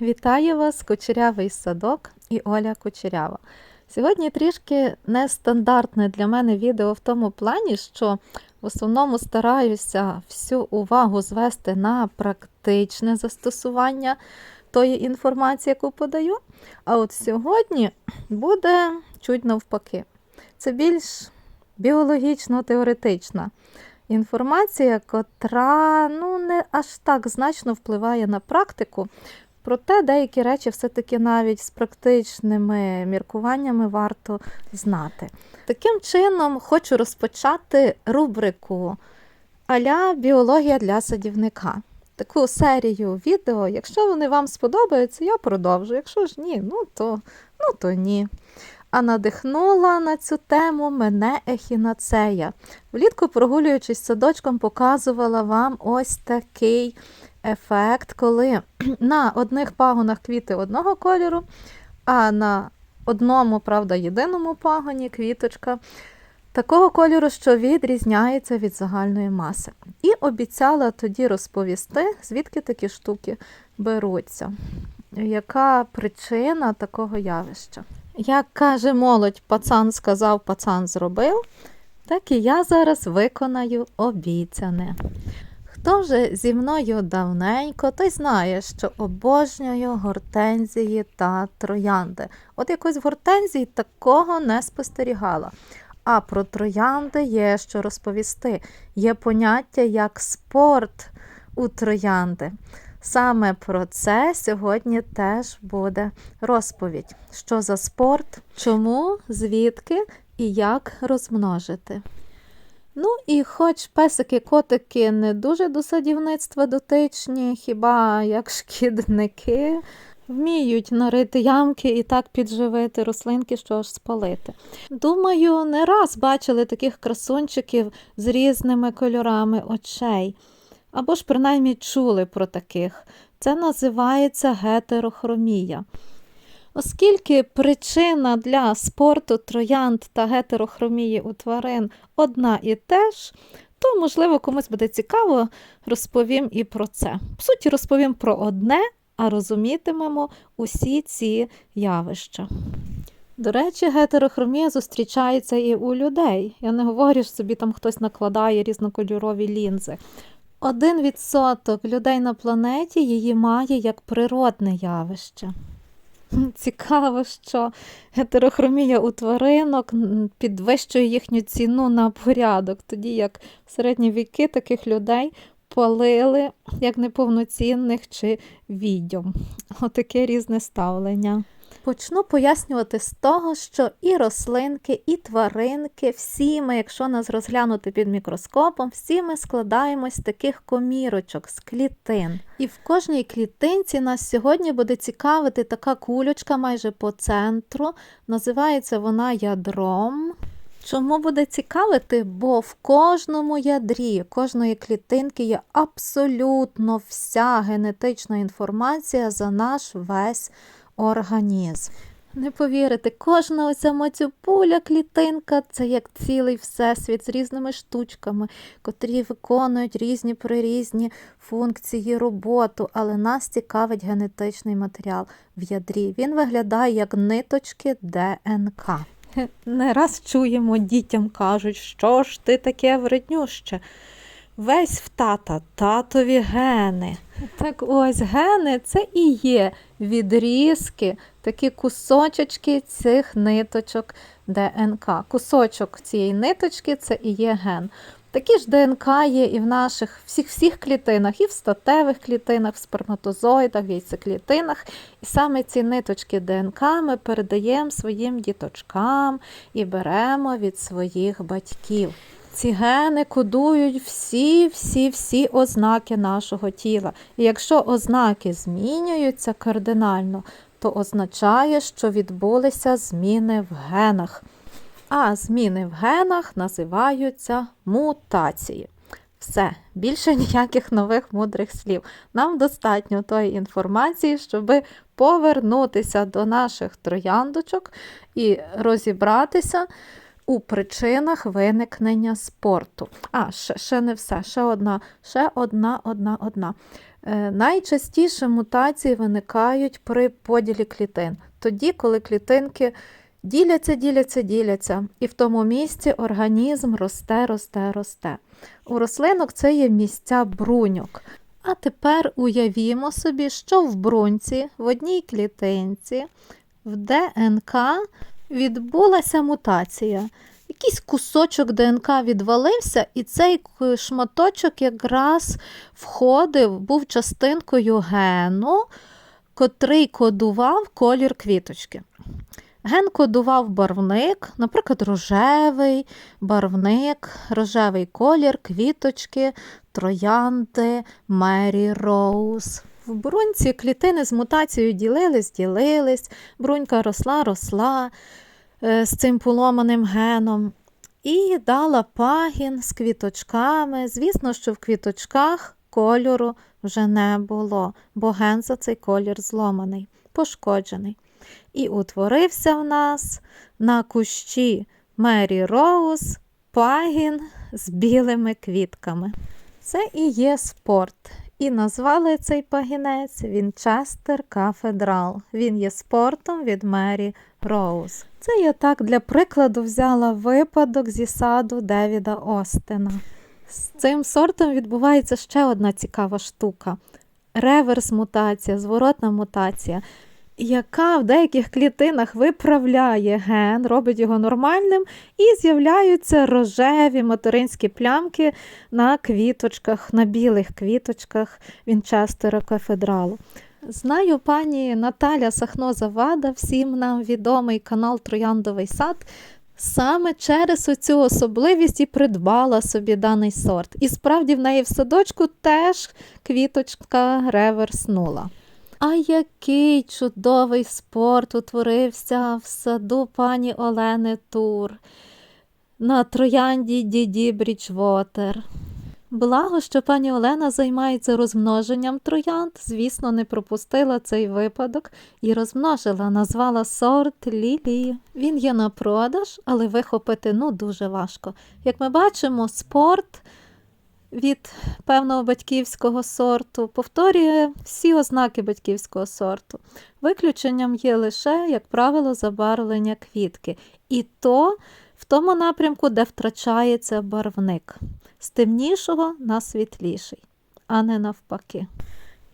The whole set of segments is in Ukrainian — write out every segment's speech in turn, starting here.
Вітаю вас, Кучерявий садок і Оля Кучерява. Сьогодні трішки нестандартне для мене відео в тому плані, що в основному стараюся всю увагу звести на практичне застосування тої інформації, яку подаю. А от сьогодні буде чуть навпаки. Це більш біологічно-теоретична інформація, котра ну, не аж так значно впливає на практику. Проте деякі речі все-таки навіть з практичними міркуваннями варто знати. Таким чином, хочу розпочати рубрику Аля біологія для садівника. Таку серію відео. Якщо вони вам сподобаються, я продовжу. Якщо ж ні, ну то, ну то ні. А надихнула на цю тему мене ехінацея. Влітку, прогулюючись садочком, показувала вам ось такий ефект, коли на одних пагонах квіти одного кольору, а на одному, правда, єдиному пагоні квіточка такого кольору, що відрізняється від загальної маси. І обіцяла тоді розповісти, звідки такі штуки беруться. Яка причина такого явища? Як каже молодь, пацан сказав, пацан зробив, так і я зараз виконаю обіцяне. Хто вже зі мною давненько, той знає, що обожнюю гортензії та троянди. От якось в гортензії такого не спостерігала. А про троянди є що розповісти. Є поняття як спорт у троянди. Саме про це сьогодні теж буде розповідь. Що за спорт, чому, звідки і як розмножити. Ну і хоч песики, котики не дуже до садівництва дотичні, хіба як шкідники, вміють нарити ямки і так підживити рослинки, що аж спалити. Думаю, не раз бачили таких красунчиків з різними кольорами очей, або ж принаймні чули про таких. Це називається гетерохромія. Оскільки причина для спорту троянд та гетерохромії у тварин одна і те ж, то, можливо, комусь буде цікаво, розповім і про це. В суті, розповім про одне, а розумітимемо усі ці явища. До речі, гетерохромія зустрічається і у людей. Я не говорю, що собі там хтось накладає різнокольорові лінзи. Один відсоток людей на планеті її має як природне явище. Цікаво, що гетерохромія у тваринок підвищує їхню ціну на порядок, тоді як в середні віки таких людей палили як неповноцінних чи відьом. Отаке різне ставлення. Почну пояснювати з того, що і рослинки, і тваринки, всі ми, якщо нас розглянути під мікроскопом, всі ми складаємось з таких комірочок, з клітин. І в кожній клітинці нас сьогодні буде цікавити така кулючка майже по центру. Називається вона ядром. Чому буде цікавити? Бо в кожному ядрі, кожної клітинки є абсолютно вся генетична інформація за наш весь організм. Не повірите, кожна оця мацюпуля клітинка це як цілий всесвіт з різними штучками, котрі виконують різні прирізні функції, роботу, але нас цікавить генетичний матеріал в ядрі. Він виглядає як ниточки ДНК. Не раз чуємо, дітям кажуть, що ж ти таке вреднюще. Весь в тата, татові гени. Так ось гени це і є відрізки, такі кусочки цих ниточок ДНК. Кусочок цієї ниточки це і є ген. Такі ж ДНК є і в наших всіх всіх клітинах, і в статевих клітинах, в сперматозоїдах, в яйцеклітинах. І саме ці ниточки ДНК ми передаємо своїм діточкам і беремо від своїх батьків. Ці гени кодують всі-всі-всі ознаки нашого тіла. І якщо ознаки змінюються кардинально, то означає, що відбулися зміни в генах. А зміни в генах називаються мутації. Все, більше ніяких нових мудрих слів. Нам достатньо тої інформації, щоб повернутися до наших трояндочок і розібратися у причинах виникнення спорту. А, ще, ще не все, ще одна, ще одна, одна, одна. Е, Найчастіше мутації виникають при поділі клітин, тоді, коли клітинки діляться, діляться, діляться, і в тому місці організм росте, росте, росте. У рослинок це є місця бруньок. А тепер уявімо собі, що в бруньці в одній клітинці в ДНК відбулася мутація. Якийсь кусочок ДНК відвалився, і цей шматочок якраз входив, був частинкою гену, котрий кодував колір квіточки. Ген кодував барвник, наприклад, рожевий барвник, рожевий колір, квіточки, троянди, Мері Роуз. В бруньці клітини з мутацією ділились, ділились, брунька росла, росла е, з цим поломаним геном і дала пагін з квіточками. Звісно, що в квіточках кольору вже не було, бо ген за цей колір зломаний, пошкоджений. І утворився в нас на кущі Мері Роуз пагін з білими квітками. Це і є спорт. І назвали цей пагінець Вінчестер Кафедрал. Він є спортом від Мері Роуз. Це я так для прикладу взяла випадок зі саду Девіда Остена. З цим сортом відбувається ще одна цікава штука: реверс мутація, зворотна мутація, яка в деяких клітинах виправляє ген, робить його нормальним, і з'являються рожеві материнські плямки на квіточках, на білих квіточках Вінчестера кафедралу. Знаю пані Наталя Сахно-Завада, всім нам відомий канал Трояндовий сад. Саме через оцю особливість і придбала собі даний сорт. І справді в неї в садочку теж квіточка реверснула. А який чудовий спорт утворився в саду пані Олени Тур на троянді Діді Бріджвотер. Благо, що пані Олена займається розмноженням троянд, звісно, не пропустила цей випадок і розмножила, назвала сорт Лілі. Він є на продаж, але вихопити ну дуже важко. Як ми бачимо, спорт від певного батьківського сорту повторює всі ознаки батьківського сорту. Виключенням є лише, як правило, забарвлення квітки. І то в тому напрямку, де втрачається барвник з темнішого на світліший, а не навпаки.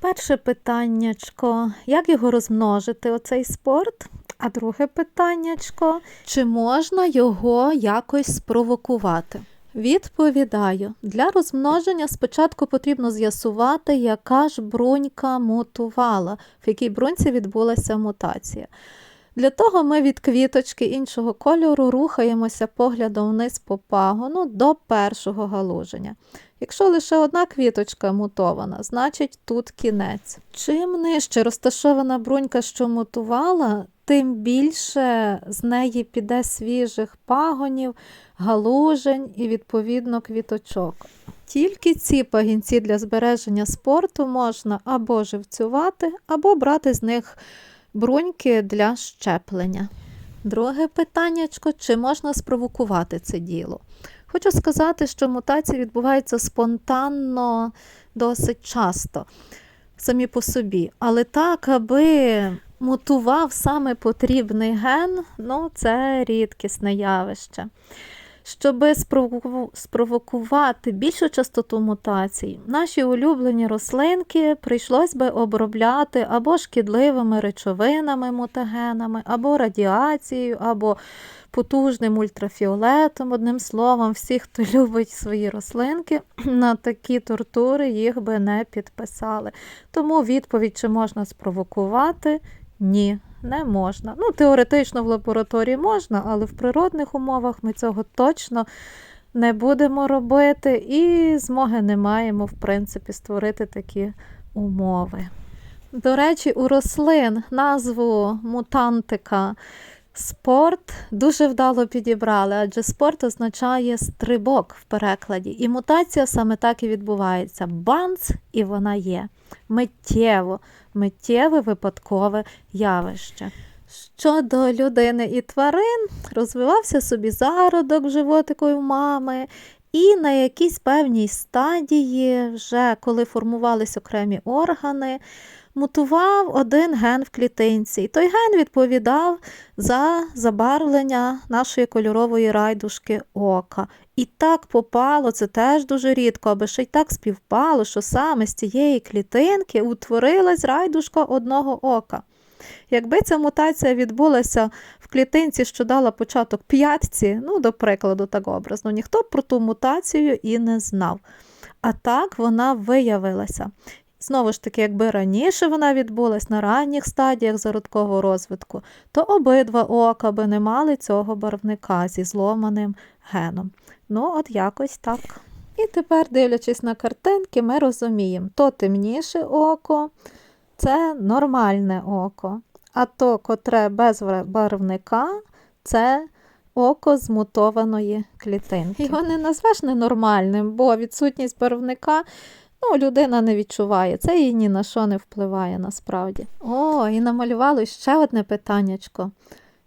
Перше питаннячко, як його розмножити, оцей спорт? А друге питаннячко, чи можна його якось спровокувати? Відповідаю, для розмноження спочатку потрібно з'ясувати, яка ж брунька мутувала, в якій бруньці відбулася мутація. Для того ми від квіточки іншого кольору рухаємося поглядом вниз по пагону до першого галуження. Якщо лише одна квіточка мутована, значить тут кінець. Чим нижче розташована брунька, що мутувала, тим більше з неї піде свіжих пагонів, галужень і, відповідно, квіточок. Тільки ці пагінці для збереження спорту можна або живцювати, або брати з них бруньки для щеплення. Друге питаннячко, чи можна спровокувати це діло? Хочу сказати, що мутації відбуваються спонтанно досить часто, самі по собі. Але так, аби мутував саме потрібний ген, ну це рідкісне явище. Щоб спровокувати більшу частоту мутацій, наші улюблені рослинки прийшлось би обробляти або шкідливими речовинами, мутагенами, або радіацією, або потужним ультрафіолетом. Одним словом, всі, хто любить свої рослинки, на такі тортури їх би не підписали. Тому відповідь, чи можна спровокувати, ні. Не можна. Ну, теоретично в лабораторії можна, але в природних умовах ми цього точно не будемо робити і змоги не маємо, в принципі, створити такі умови. До речі, у рослин назву мутантика спорт дуже вдало підібрали, адже спорт означає стрибок в перекладі. І мутація саме так і відбувається. Банц, і вона є. Миттєво, миттєве випадкове явище. Щодо людини і тварин, розвивався собі зародок животикою мами, І на якійсь певній стадії, вже коли формувались окремі органи, мутував один ген в клітинці. І той ген відповідав за забарвлення нашої кольорової райдушки ока. І так попало, це теж дуже рідко, аби ще й так співпало, що саме з цієї клітинки утворилась райдушка одного ока. Якби ця мутація відбулася в клітинці, що дала початок п'ятці, ну, до прикладу, так образно, ніхто б про ту мутацію і не знав. А так вона виявилася. Знову ж таки, якби раніше вона відбулась на ранніх стадіях зародкового розвитку, то обидва ока би не мали цього барвника зі зломаним геном. Ну, от якось так. І тепер, дивлячись на картинки, ми розуміємо, то темніше око це нормальне око, а то, котре без барвника, це око змутованої клітинки. Його не назвеш ненормальним, бо відсутність барвника ну, людина не відчуває. Це їй ні на що не впливає насправді. О, і намалювало ще одне питаннячко.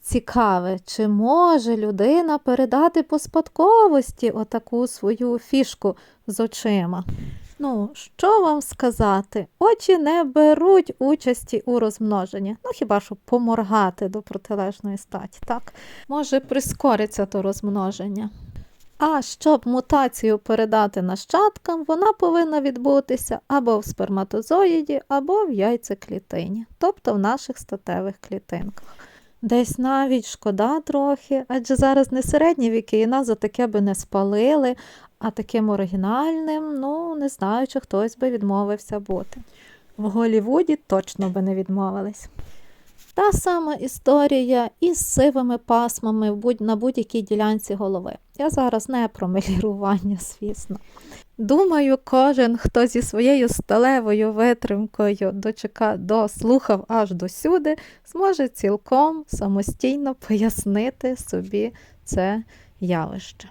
Цікаве, чи може людина передати по спадковості отаку свою фішку з очима? Ну, що вам сказати? Очі не беруть участі у розмноженні. Ну, хіба що поморгати до протилежної статі, так? Може, прискориться то розмноження. А щоб мутацію передати нащадкам, вона повинна відбутися або в сперматозоїді, або в яйцеклітині, тобто в наших статевих клітинках. Десь навіть шкода трохи, адже зараз не середні віки, і нас за таке би не спалили, а таким оригінальним, ну, не знаю, чи хтось би відмовився бути. В Голівуді точно би не відмовились. Та сама історія із сивими пасмами на будь-якій ділянці голови. Я зараз не про мелірування, звісно. Думаю, кожен, хто зі своєю сталевою витримкою дочека, дослухав аж до сюди, зможе цілком самостійно пояснити собі це явище.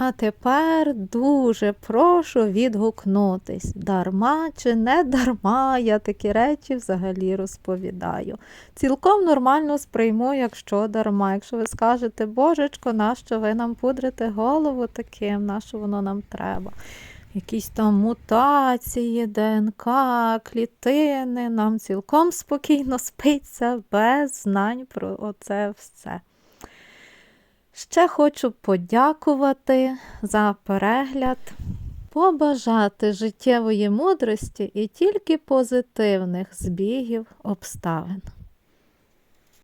А тепер дуже прошу відгукнутись, дарма чи не дарма я такі речі взагалі розповідаю. Цілком нормально сприйму, якщо дарма. Якщо ви скажете, Божечко, нащо ви нам пудрите голову таким, нащо воно нам треба? Якісь там мутації, ДНК, клітини, нам цілком спокійно спиться без знань про оце все. Ще хочу подякувати за перегляд, побажати життєвої мудрості і тільки позитивних збігів обставин.